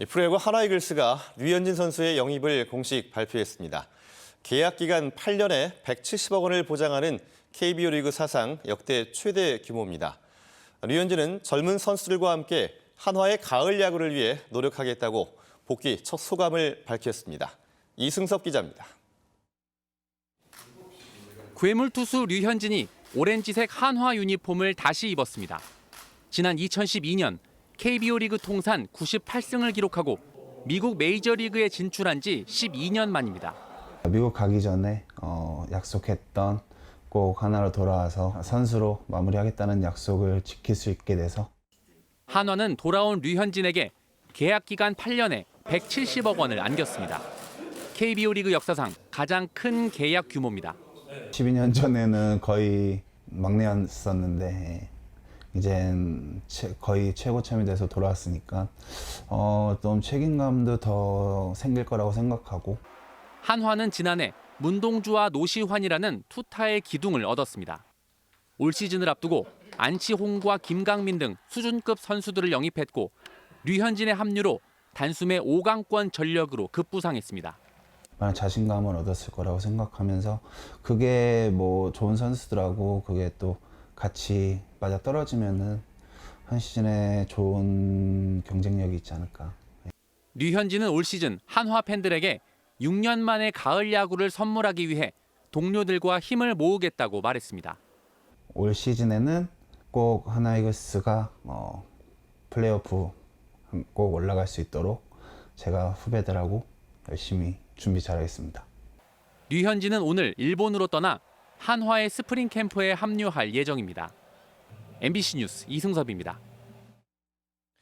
이 프로야구 하나이글스가 류현진 선수의 영입을 공식 발표했습니다. 계약 기간 8년에 170억 원을 보장하는 KBO 리그 사상 역대 최대 규모입니다. 류현진은 젊은 선수들과 함께 한화의 가을 야구를 위해 노력하겠다고 복귀 첫 소감을 밝혔습니다. 이승섭 기자입니다. 괴물 투수 류현진이 오렌지색 한화 유니폼을 다시 입었습니다. 지난 2012년 KBO 리그 통산 98승을 기록하고 미국 메이저리그에 진출한 지 12년 만입니다. 미국 가기 전에 어, 약속했던 꼭 하나로 돌아와서 선수로 마무리하겠다는 약속을 지킬 수 있게 돼서 한화는 돌아온 류현진에게 계약 기간 8년에 170억 원을 안겼습니다. KBO 리그 역사상 가장 큰 계약 규모입니다. 12년 전에는 거의 막내였었는데 이젠 최- 거의 최고참이 돼서 돌아왔으니까 어, 좀 책임감도 더 생길 거라고 생각하고 한화는 지난해 문동주와 노시환이라는 투타의 기둥을 얻었습니다. 올 시즌을 앞두고 안치홍과 김강민 등 수준급 선수들을 영입했고 류현진의 합류로 단숨에 5강권 전력으로 급부상했습니다. 많은 자신감을 얻었을 거라고 생각하면서 그게 뭐 좋은 선수들하고 그게 또 같이 맞아 떨어지면은 한 시즌에 좋은 경쟁력이 있지 않을까. 류현진은 올 시즌 한화 팬들에게 6년 만에 가을 야구를 선물하기 위해 동료들과 힘을 모으겠다고 말했습니다. 올 시즌에는 꼭 하나 이글스가 어, 플레이오프 꼭 올라갈 수 있도록 제가 후배들하고 열심히 준비 잘하겠습니다. 류현진은 오늘 일본으로 떠나 한화의 스프링 캠프에 합류할 예정입니다. MBC 뉴스 이승섭입니다.